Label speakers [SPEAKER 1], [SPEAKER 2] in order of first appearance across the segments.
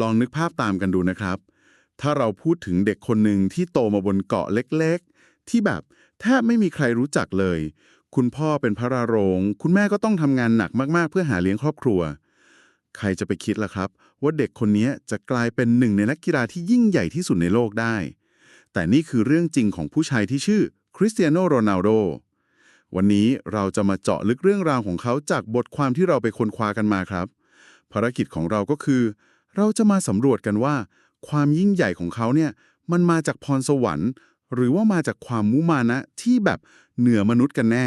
[SPEAKER 1] ลองนึกภาพตามกันดูนะครับ ถ้าเราพูดถึงเด็กคนหนึ่งที่โตมาบนเกาะเล็กๆ ที่แบบแทบไม่มีใครรู้จักเลย คุณพ่อเป็นพระราโรง คุณแม่ก็ต้องทำงานหนักมากๆ เพื่อหาเลี้ยงครอบครัว ใครจะไปคิดล่ะครับ ว่าเด็กคนนี้จะกลายเป็นหนึ่งในนักกีฬาที่ยิ่งใหญ่ที่สุดในโลกได้ แต่นี่คือเรื่องจริงของผู้ชายที่ชื่อคริสเตียโนโรนัลโดวันนี้เราจะมาเจาะลึกเรื่องราวของเขาจากบทความที่เราไปค้นคว้ากันมาครับ ภารกิจของเราก็คือ เราจะมาสำรวจกันว่า ความยิ่งใหญ่ของเขาเนี่ยมันมาจากพรสวรรค์ หรือว่ามาจากความมุมานะที่แบบเหนือมนุษย์กันแน่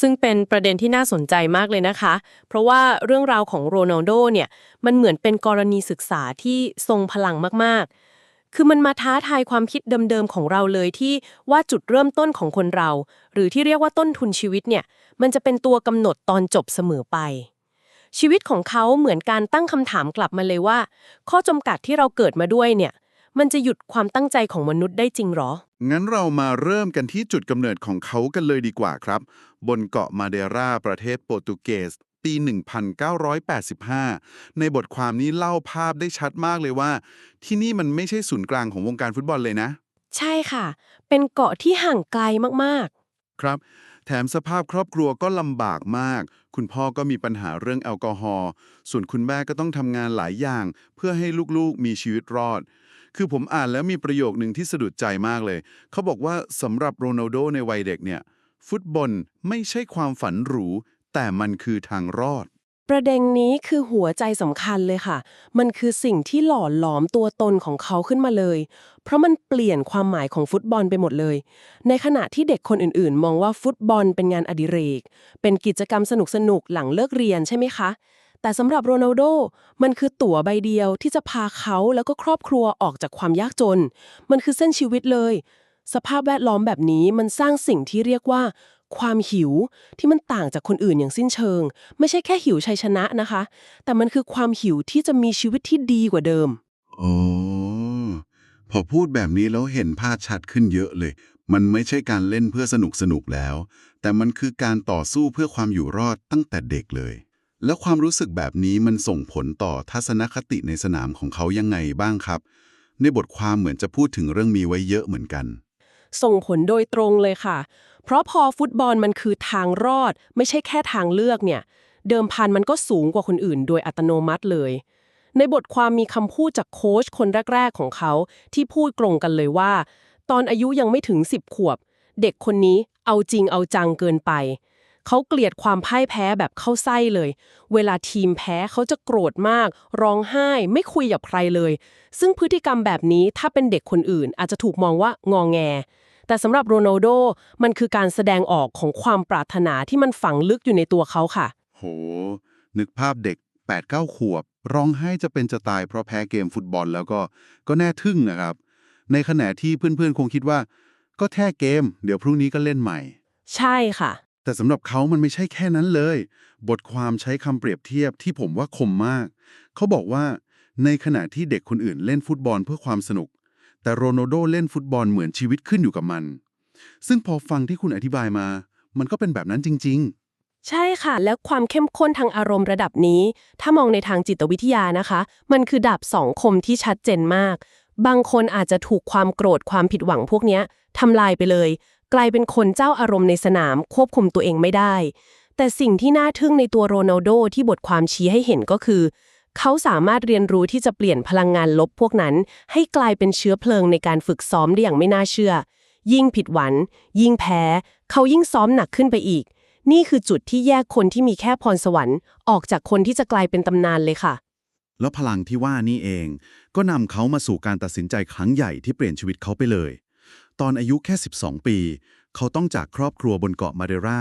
[SPEAKER 2] ซึ่งเป็นประเด็นที่น่าสนใจมากเลยนะคะ เพราะว่าเรื่องราวของโรนัลโดเนี่ยมันเหมือนเป็นกรณีศึกษาที่ทรงพลังมากๆคือมันมาท้าทายความคิดเดิมๆของเราเลยที่ว่าจุดเริ่มต้นของคนเรา หรือที่เรียกว่าต้นทุนชีวิตเนี่ย มันจะเป็นตัวกำหนดตอนจบเสมอไป ชีวิตของเขาเหมือนการตั้งคำถามกลับมาเลยว่า ข้อจำกัดที่เราเกิดมาด้วยเนี่ย มันจะหยุดความตั้งใจของมนุษย์ได้จริงหรอ
[SPEAKER 1] งั้นเรามาเริ่มกันที่จุดกำเนิดของเขากันเลยดีกว่าครับ บนเกาะมาเดราประเทศโปรตุเกส ปี 1985 ในบทความนี้เล่าภาพได้ชัดมากเลยว่า ที่นี่มันไม่ใช่ศูนย์กลางของวงการฟุตบอลเลยนะ
[SPEAKER 2] ใช่ค่ะ เป็นเกาะที่ห่างไกลมากๆ
[SPEAKER 1] ครับ แถมสภาพครอบครัวก็ลำบากมาก คุณพ่อก็มีปัญหาเรื่องแอลกอฮอล์ส่วนคุณแม่ก็ต้องทำงานหลายอย่าง เพื่อให้ลูกๆมีชีวิตรอด คือผมอ่านแล้วมีประโยคหนึ่งที่สะดุดใจมากเลย เขาบอกว่าสำหรับโรนัลโดในวัยเด็กเนี่ย ฟุตบอลไม่ใช่ความฝันหรู แต่มันคือทางรอด
[SPEAKER 2] ประเด็นนี้คือหัวใจสำคัญเลยค่ะ มันคือสิ่งที่หล่อหลอมตัวตนของเขาขึ้นมาเลย เพราะมันเปลี่ยนความหมายของฟุตบอลไปหมดเลย ในขณะที่เด็กคนอื่นๆ มองว่าฟุตบอลเป็นงานอดิเรก เป็นกิจกรรมสนุกๆหลังเลิกเรียนใช่ไหมคะ แต่สำหรับโรนัลโด มันคือตั๋วใบเดียวที่จะพาเขาแล้วก็ครอบครัวออกจากความยากจน มันคือเส้นชีวิตเลย สภาพแวดล้อมแบบนี้มันสร้างสิ่งที่เรียกว่า ความหิวที่มันต่างจากคนอื่นอย่างสิ้นเชิง ไม่ใช่แค่หิวชัยชนะนะคะ แต่มันคือความหิวที่จะมีชีวิตที่ดีกว่าเดิม
[SPEAKER 1] โอ้พอพูดแบบนี้แล้วเห็นภาพชัดขึ้นเยอะเลย มันไม่ใช่การเล่นเพื่อสนุกสนุกแล้ว แต่มันคือการต่อสู้เพื่อความอยู่รอดตั้งแต่เด็กเลย แล้วความรู้สึกแบบนี้มันส่งผลต่อทัศนคติในสนามของเขายังไงบ้างครับ ในบทความเหมือนจะพูดถึงเรื่องมีไว้เยอะเหมือนกัน
[SPEAKER 2] ส่งผลโดยตรงเลยค่ะ เพราะพอฟุตบอลมันคือทางรอด ไม่ใช่แค่ทางเลือกเนี่ย เดิมพันมันก็สูงกว่าคนอื่น โดยอัตโนมัติเลย ในบทความมีคำพูดจากโค้ชคนแรก ๆ ของเขา ที่พูดตรงกันเลยว่า ตอนอายุยังไม่ถึง 10 ขวบ เด็กคนนี้เอาจริงเอาจังเกินไป เขาเกลียดความพ่ายแพ้แบบเข้าไส้เลย เวลาทีมแพ้เขาจะโกรธมาก ร้องไห้ ไม่คุยกับใครเลย ซึ่งพฤติกรรมแบบนี้ถ้าเป็นเด็กคนอื่น อาจจะถูกมองว่างองแง แต่สำหรับโรนัลโดมันคือการแสดงออกของความปรารถนาที่มันฝังลึกอยู่ในตัวเขาค่ะ
[SPEAKER 1] โห นึกภาพเด็ก8-9ขวบ ร้องไห้จะเป็นจะตายเพราะแพ้เกมฟุตบอลแล้วก็ก็แน่ทึ่งนะครับ ในขณะที่เพื่อนๆคงคิดว่า ก็แค่เกม เดี๋ยวพรุ่งนี้ก็เล่นใหม่
[SPEAKER 2] ใช่ค่ะ
[SPEAKER 1] แต่สำหรับเขามันไม่ใช่แค่นั้นเลย บทความใช้คำเปรียบเทียบที่ผมว่าคมมาก เขาบอกว่า ในขณะที่เด็กคนอื่นเล่นฟุตบอลเพื่อความสนุก แต่โรนัลโดเล่นฟุตบอลเหมือนชีวิตขึ้นอยู่กับมัน ซึ่งพอฟังที่คุณอธิบายมา มันก็เป็นแบบนั้นจริง ๆ
[SPEAKER 2] ใช่ค่ะ แล้วความเข้มข้นทางอารมณ์ระดับนี้ ถ้ามองในทางจิตวิทยานะคะ มันคือดาบสองคมที่ชัดเจนมาก บางคนอาจจะถูกความโกรธความผิดหวังพวกนี้ทำลายไปเลย กลายเป็นคนเจ้าอารมณ์ในสนามควบคุมตัวเองไม่ได้ แต่สิ่งที่น่าทึ่งในตัวโรนัลโดที่บทความชี้ให้เห็นก็คือ เขาสามารถเรียนรู้ที่จะเปลี่ยนพลังงานลบพวกนั้น ให้กลายเป็นเชื้อเพลิงในการฝึกซ้อมได้อย่างไม่น่าเชื่อ ยิ่งผิดหวังยิ่งแพ้ เขายิ่งซ้อมหนักขึ้นไปอีก นี่คือจุดที่แยกคนที่มีแค่พรสวรรค์ ออกจากคนที่จะกลายเป็นตำนานเลยค่ะ
[SPEAKER 1] แล้วพลังที่ว่านี่เอง ก็นำเขามาสู่การตัดสินใจครั้งใหญ่ที่เปลี่ยนชีวิตเขาไปเลย ตอนอายุแค่ 12 ปี เขาต้องจากครอบครัวบนเกาะมาเดรา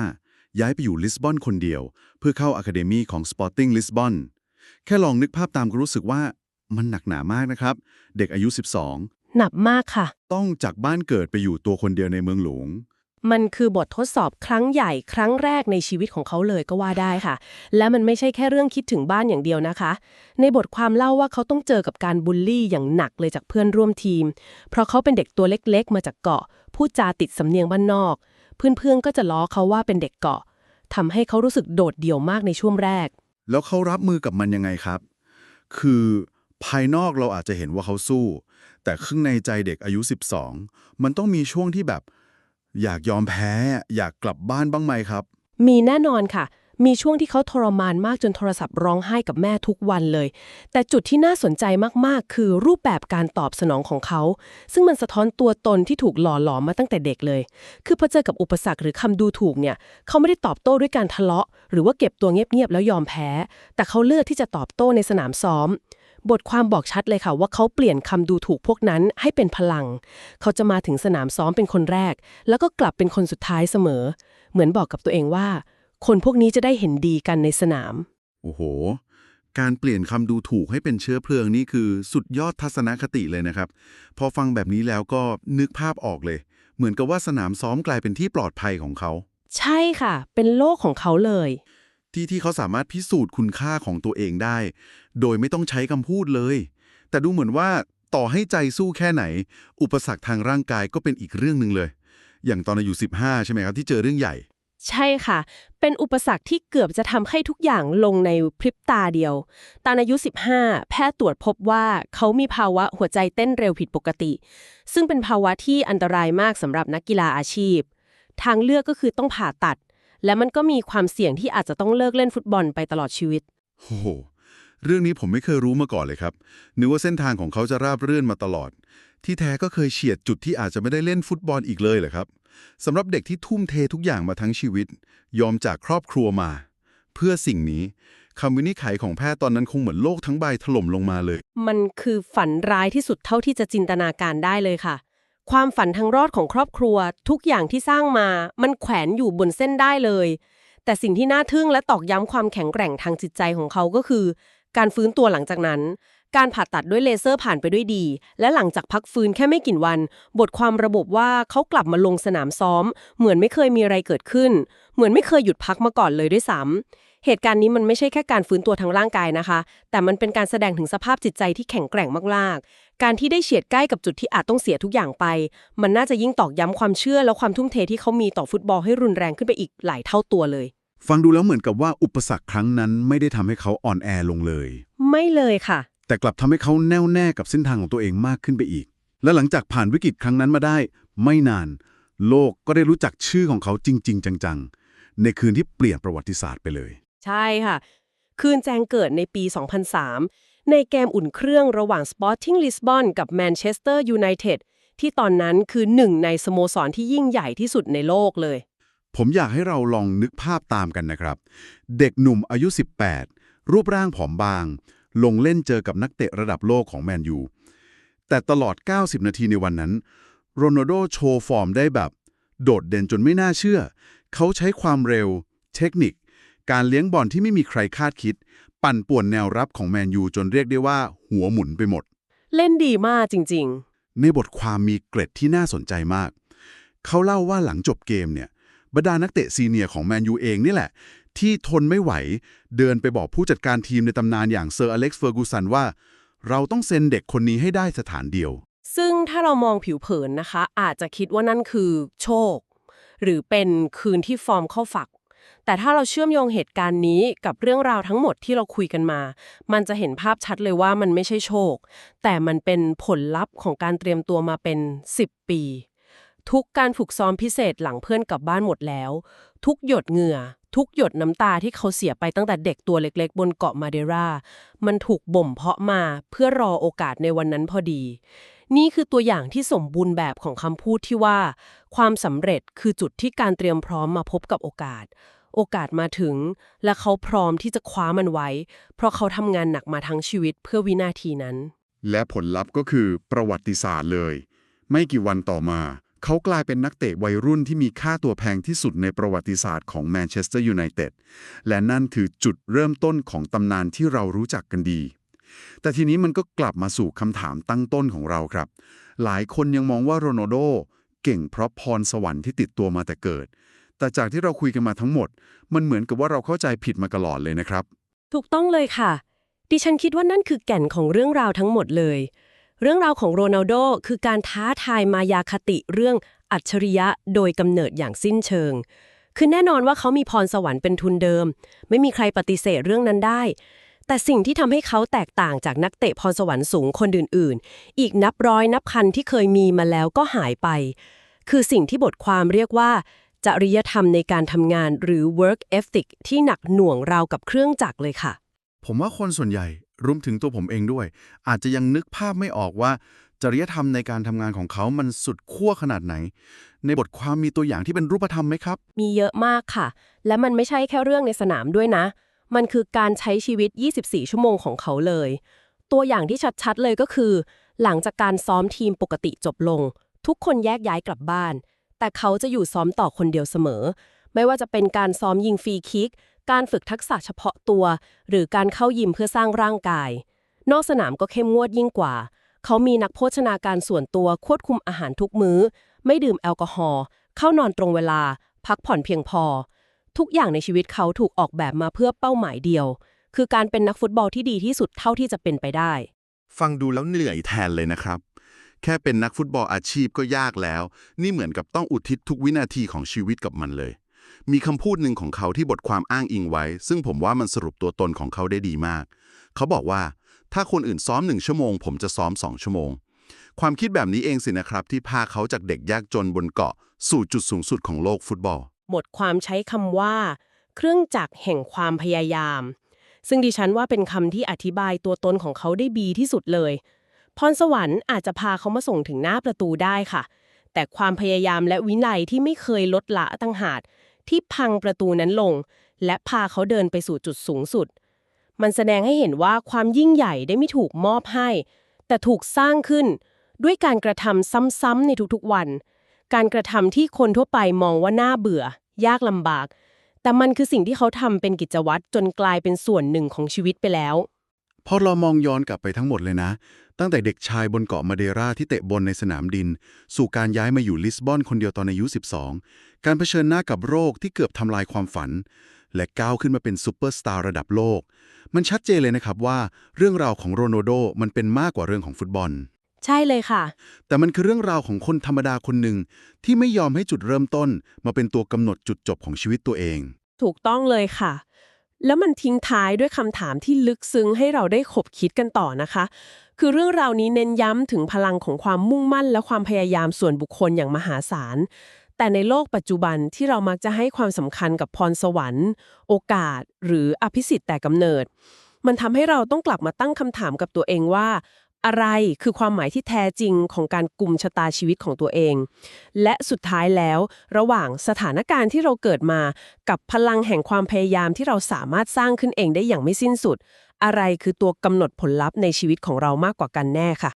[SPEAKER 1] ย้ายไปอยู่ลิสบอนคนเดียว เพื่อเข้าอะคาเดมีของ Sporting Lisbon แค่ลองนึกภาพตามก็รู้สึกว่ามันหนักหนามากนะครับ เด็กอายุ
[SPEAKER 2] หนักมากค่ะ
[SPEAKER 1] 12ต้องจากบ้านเกิดไปอยู่ตัวคนเดียวในเมืองหลวง
[SPEAKER 2] มันคือบททดสอบครั้งใหญ่ครั้งแรกในชีวิตของเขาเลยก็ว่าได้ค่ะ และมันไม่ใช่แค่เรื่องคิดถึงบ้านอย่างเดียวนะคะ ในบทความเล่าว่าเขาต้องเจอกับการบูลลี่อย่างหนักเลยจากเพื่อนร่วมทีม เพราะเขาเป็นเด็กตัวเล็กๆ มาจากเกาะพูดจาติดสำเนียงบ้านนอก เพื่อนๆก็จะล้อเขาว่าเป็นเด็กเกาะทำให้เขารู้สึกโดดเดี่ยวมากในช่วงแรก
[SPEAKER 1] แล้วเขารับมือกับมันยังไงครับ คือภายนอกเราอาจจะเห็นว่าเขาสู้ แต่ข้างในใจเด็กอายุ 12 มันต้องมีช่วงที่แบบ อยากยอมแพ้ อยากกลับบ้านบ้างไหมครับ
[SPEAKER 2] มีแน่นอนค่ะ มีช่วงที่เขาทรมานมากจนโทรศัพท์ร้องไห้กับแม่ทุกวันเลย แต่จุดที่น่าสนใจมากๆ คือรูปแบบการตอบสนองของเขา ซึ่งมันสะท้อนตัวตนที่ถูกหล่อหลอมมาตั้งแต่เด็กเลย คือพอเจอกับอุปสรรคหรือคำดูถูกเนี่ย เขาไม่ได้ตอบโต้ด้วยการทะเลาะ หรือว่าเก็บตัวเงียบๆแล้วยอมแพ้ แต่เขาเลือกที่จะตอบโต้ในสนามซ้อม บทความบอกชัดเลยค่ะว่าเขาเปลี่ยนคำดูถูกพวกนั้นให้เป็นพลัง เขาจะมาถึงสนามซ้อมเป็นคนแรก แล้วก็กลับเป็นคนสุดท้ายเสมอ เหมือนบอกกับตัวเองว่า คนพวกนี้จะได้เห็นดีกันในสนาม
[SPEAKER 1] โอ้โห การเปลี่ยนคำดูถูกให้เป็นเชื้อเพลิงนี่คือสุดยอดทัศนคติเลยนะครับ พอฟังแบบนี้แล้วก็นึกภาพออกเลย เหมือนกับว่าสนามซ้อมกลายเป็นที่ปลอดภัยของเขา
[SPEAKER 2] ใช่ค่ะ เป็นโลกของเขาเลย
[SPEAKER 1] ที่ที่เขาสามารถพิสูจน์คุณค่าของตัวเองได้ โดยไม่ต้องใช้คำพูดเลย แต่ดูเหมือนว่าต่อให้ใจสู้แค่ไหน อุปสรรคทางร่างกายก็เป็นอีกเรื่องหนึ่งเลย อย่างตอนอายุ15 ใช่ไหมครับ ที่เจอเรื่องใหญ่
[SPEAKER 2] ใช่ค่ะ เป็นอุปสรรคที่เกือบจะทำให้ทุกอย่างลงในพริบตาเดียว ตอนอายุ 15 แพทย์ตรวจพบว่าเขามีภาวะหัวใจเต้นเร็วผิดปกติ ซึ่งเป็นภาวะที่อันตรายมากสำหรับนักกีฬาอาชีพ ทางเลือกก็คือต้องผ่าตัด และมันก็มีความเสี่ยงที่อาจจะต้องเลิกเล่นฟุตบอลไปตลอดชีวิต
[SPEAKER 1] โอ้โห เรื่องนี้ผมไม่เคยรู้มาก่อนเลยครับ นึกว่าเส้นทางของเขาจะราบรื่นมาตลอด ที่แท้ก็เคยเฉียดจุดที่อาจจะไม่ได้เล่นฟุตบอลอีกเลยเหรอครับสำหรับเด็กที่ทุ่มเททุกอย่างมาทั้งชีวิต ยอมจากครอบครัวมา เพื่อสิ่งนี้คำวินิจฉัยของแพทย์ตอนนั้นคงเหมือนโลกทั้งใบถล่มลงมาเลย
[SPEAKER 2] มันคือฝันร้ายที่สุดเท่าที่จะจินตนาการได้เลยค่ะ ความฝันทางรอดของครอบครัว ทุกอย่างที่สร้างมา มันแขวนอยู่บนเส้นได้เลย แต่สิ่งที่น่าทึ่งและตอกย้ำความแข็งแกร่งทางจิตใจของเขาก็คือ การฟื้นตัวหลังจากนั้น การผ่าตัดด้วยเลเซอร์ผ่านไปด้วยดี และหลังจากพักฟื้นแค่ไม่กี่วัน บทความระบุว่าเขากลับมาลงสนามซ้อม เหมือนไม่เคยมีอะไรเกิดขึ้น เหมือนไม่เคยหยุดพักมาก่อนเลยด้วยซ้ำเหตุการณ์นี้มันไม่ใช่แค่การฟื้นตัวทางร่างกายนะคะ แต่มันเป็นการแสดงถึงสภาพจิตใจที่แข็งแกร่งมากๆ การที่ได้เฉียดใกล้กับจุดที่อาจต้องเสียทุกอย่างไป มันน่าจะยิ่งตอกย้ำความเชื่อและความทุ่มเทที่เขามีต่อฟุตบอลให้รุนแรงขึ้นไปอีกหลายเท่าตัวเลย
[SPEAKER 1] ฟังดูแล้วเหมือนกับว่าอุปสรรคครั้งนั้นไม่ได้ทำให้เขาอ่อนแอลงเลย
[SPEAKER 2] ไม่เลยค่ะ
[SPEAKER 1] แต่กลับทำให้เขาแน่วแน่กับเส้นทางของตัวเองมากขึ้นไปอีก และหลังจากผ่านวิกฤตครั้งนั้นมาได้ ไม่นาน โลกก็ได้รู้จักชื่อของเขาจริง ๆ จังๆ ในคืนที่เปลี่ยนประวัติศาสตร์ไปเลย
[SPEAKER 2] ใช่ค่ะ คืนแจ้งเกิดในปี 2003 ในเกมอุ่นเครื่องระหว่าง Sporting Lisbon กับ Manchester United ที่ตอนนั้นคือหนึ่งในสโมสรที่ยิ่งใหญ่ที่สุดในโลกเลย
[SPEAKER 1] ผมอยากให้เราลองนึกภาพตามกันนะครับ เด็กหนุ่มอายุ 18 รูปร่างผอมบาง ลงเล่นเจอกับนักเตะระดับโลกของแมนยู แต่ตลอด 90 นาทีในวันนั้น โรนัลโดโชว์ฟอร์มได้แบบ โดดเด่นจนไม่น่าเชื่อ เขาใช้ความเร็ว เทคนิค การเลี้ยงบอลที่ไม่มีใครคาดคิด ปั่นป่วนแนวรับของแมนยูจนเรียกได้ว่าหัวหมุนไปหมด
[SPEAKER 2] เล่นดีมากจริง
[SPEAKER 1] ในบทความมีเกร็ดที่น่าสนใจมาก เขาเล่าว่าหลังจบเกมเนี่ยบรรดานักเตะซีเนียร์ของแมนยูเองนี่แหละ ที่ทนไม่ไหว เดินไปบอกผู้จัดการทีมในตำนานอย่างเซอร์อเล็กซ์เฟอร์กูสันว่า เราต้องเซ็นเด็กคนนี้ให้ได้สถานเดียว
[SPEAKER 2] ๆซึ่งถ้าเรามองผิวเผินนะคะ อาจจะคิดว่านั่นคือโชค หรือเป็นคืนที่ฟอร์มเข้าฝัก แต่ถ้าเราเชื่อมโยงเหตุการณ์นี้กับเรื่องราวทั้งหมดที่เราคุยกันมา มันจะเห็นภาพชัดเลยว่ามันไม่ใช่โชค แต่มันเป็นผลลัพธ์ของการเตรียมตัวมาเป็น 10 ปี ทุกการฝึกซ้อมพิเศษหลังเพื่อนกลับบ้านหมดแล้ว ทุกหยดเหงื่อ ทุกหยดน้ำตาที่เขาเสียไปตั้งแต่เด็กตัวเล็ก ๆ บนเกาะมาเดรา มันถูกบ่มเพาะมาเพื่อรอโอกาสในวันนั้นพอดีนี่คือตัวอย่างที่สมบูรณ์แบบของคำพูดที่ว่า ความสำเร็จคือจุดที่การเตรียมพร้อมมาพบกับโอกาส โอกาสมาถึง และเขาพร้อมที่จะคว้ามันไว้ เพราะเขาทำงานหนักมาทั้งชีวิตเพื่อวินาทีนั้น
[SPEAKER 1] และผลลัพธ์ก็คือประวัติศาสตร์เลย ไม่กี่วันต่อมา เขากลายเป็นนักเตะวัยรุ่นที่มีค่าตัวแพงที่สุดในประวัติศาสตร์ของแมนเชสเตอร์ยูไนเต็ดและนั่นคือจุดเริ่มต้นของตำนานที่เรารู้จักกันดี แต่ทีนี้มันก็กลับมาสู่คำถามตั้งต้นของเราครับ หลายคนยังมองว่าโรนัลโดเก่งเพราะพรสวรรค์ที่ติดตัวมาแต่เกิด แต่จากที่เราคุยกันมาทั้งหมด มันเหมือนกับว่าเราเข้าใจผิดมาตลอดเลยนะครับ
[SPEAKER 2] ถูกต้องเลยค่ะ ดิฉันคิดว่านั่นคือแก่นของเรื่องราวทั้งหมดเลย เรื่องราวของโรนัลโดคือการท้าทายมายาคติเรื่องอัจฉริยะโดยกำเนิดอย่างสิ้นเชิง คือแน่นอนว่าเขามีพรสวรรค์เป็นทุนเดิม ไม่มีใครปฏิเสธเรื่องนั้นได้ แต่สิ่งที่ทำให้เขาแตกต่างจากนักเตะพรสวรรค์สูงคนอื่น ๆ อีกนับร้อยนับพันที่เคยมีมาแล้วก็หายไป คือสิ่งที่บทความเรียกว่า จริยธรรมในการทำงานหรือ work ethic ที่หนักหน่วงราวกับเครื่องจักรเลยค่ะ
[SPEAKER 1] ผมว่าคนส่วนใหญ่รวมถึงตัวผมเองด้วย อาจจะยังนึกภาพไม่ออกว่า จริยธรรมในการทำงานของเขามันสุดขั้วขนาดไหน ในบทความมีตัวอย่างที่เป็นรูปธรรมไหมครับ
[SPEAKER 2] มีเยอะมากค่ะ และมันไม่ใช่แค่เรื่องในสนามด้วยนะ มันคือการใช้ชีวิต 24 ชั่วโมงของเขาเลย ตัวอย่างที่ชัดๆเลยก็คือ หลังจากการซ้อมทีมปกติจบลง ทุกคนแยกย้ายกลับบ้าน แต่เขาจะอยู่ซ้อมต่อคนเดียวเสมอ ไม่ว่าจะเป็นการซ้อมยิงฟรีคิก การฝึกทักษะเฉพาะตัว หรือการเข้ายิมเพื่อสร้างร่างกาย นอกสนามก็เข้มงวดยิ่งกว่า เขามีนักโภชนาการส่วนตัวควบคุมอาหารทุกมื้อ ไม่ดื่มแอลกอฮอล์เข้านอนตรงเวลา พักผ่อนเพียงพอ ทุกอย่างในชีวิตเขาถูกออกแบบมาเพื่อเป้าหมายเดียว คือการเป็นนักฟุตบอลที่ดีที่สุดเท่าที่จะเป็นไปได้
[SPEAKER 1] ฟังดูแล้วเหนื่อยแทนเลยนะครับ แค่เป็นนักฟุตบอลอาชีพก็ยากแล้ว นี่เหมือนกับต้องอุทิศทุกวินาทีของชีวิตกับมันเลย มีคำพูดหนึ่งของเขาที่บทความอ้างอิงไว้ ซึ่งผมว่ามันสรุปตัวตนของเขาได้ดีมาก เขาบอกว่า ถ้าคนอื่นซ้อมหนึ่งชั่วโมง ผมจะซ้อมสองชั่วโมง ความคิดแบบนี้เองสินะครับ ที่พาเขาจากเด็กยากจนบนเกาะ สู่จุดสูงสุดของโลกฟุตบอล
[SPEAKER 2] บทความใช้คำว่า เครื่องจักรแห่งความพยายาม ซึ่งดิฉันว่าเป็นคำที่อธิบายตัวตนของเขาได้ดีที่สุดเลย พรสวรรค์อาจจะพาเขามาส่งถึงหน้าประตูได้ค่ะ แต่ความพยายามและวินัยที่ไม่เคยลดละตั้งหากที่พังประตูนั้นลง และพาเขาเดินไปสู่จุดสูงสุด มันแสดงให้เห็นว่าความยิ่งใหญ่ได้ไม่ถูกมอบให้ แต่ถูกสร้างขึ้น ด้วยการกระทำซ้ำๆในทุกๆวัน การกระทำที่คนทั่วไปมองว่าน่าเบื่อ ยากลำบาก แต่มันคือสิ่งที่เขาทำเป็นกิจวัตรจนกลายเป็นส่วนหนึ่งของชีวิตไปแล้ว
[SPEAKER 1] พอเรามองย้อนกลับไปทั้งหมดเลยนะ ตั้งแต่เด็กชายบนเกาะมาเดราที่เตะบอลในสนามดิน สู่การย้ายมาอยู่ลิสบอนคนเดียวตอนอายุ 12 การเผชิญหน้ากับโรคที่เกือบทำลายความฝัน และก้าวขึ้นมาเป็นซูเปอร์สตาร์ระดับโลก มันชัดเจนเลยนะครับว่าเรื่องราวของโรนัลโดมันเป็นมากกว่าเรื่องของฟุตบอล
[SPEAKER 2] ใช่เลยค่ะ
[SPEAKER 1] แต่มันคือเรื่องราวของคนธรรมดาคนหนึ่งที่ไม่ยอมให้จุดเริ่มต้น มาเป็นตัวกำหนดจุดจบของชีวิตตัวเอง
[SPEAKER 2] ถูกต้องเลยค่ะ แล้วมันทิ้งท้ายด้วยคำถามที่ลึกซึ้งให้เราได้ขบคิดกันต่อนะคะ คือเรื่องราวนี้เน้นย้ำถึงพลังของความมุ่งมั่นและความพยายามส่วนบุคคลอย่างมหาศาล แต่ในโลกปัจจุบันที่เรามักจะให้ความสำคัญกับพรสวรรค์ โอกาส หรืออภิสิทธิ์แต่กำเนิด มันทำให้เราต้องกลับมาตั้งคำถามกับตัวเองว่า อะไรคือความหมายที่แท้จริงของการกลุ่มชะตาชีวิตของตัวเอง และสุดท้ายแล้ว ระหว่างสถานการณ์ที่เราเกิดมา กับพลังแห่งความพยายามที่เราสามารถสร้างขึ้นเองได้อย่างไม่สิ้นสุด อะไรคือตัวกำหนดผลลัพธ์ในชีวิตของเรามากกว่ากันแน่ค่ะ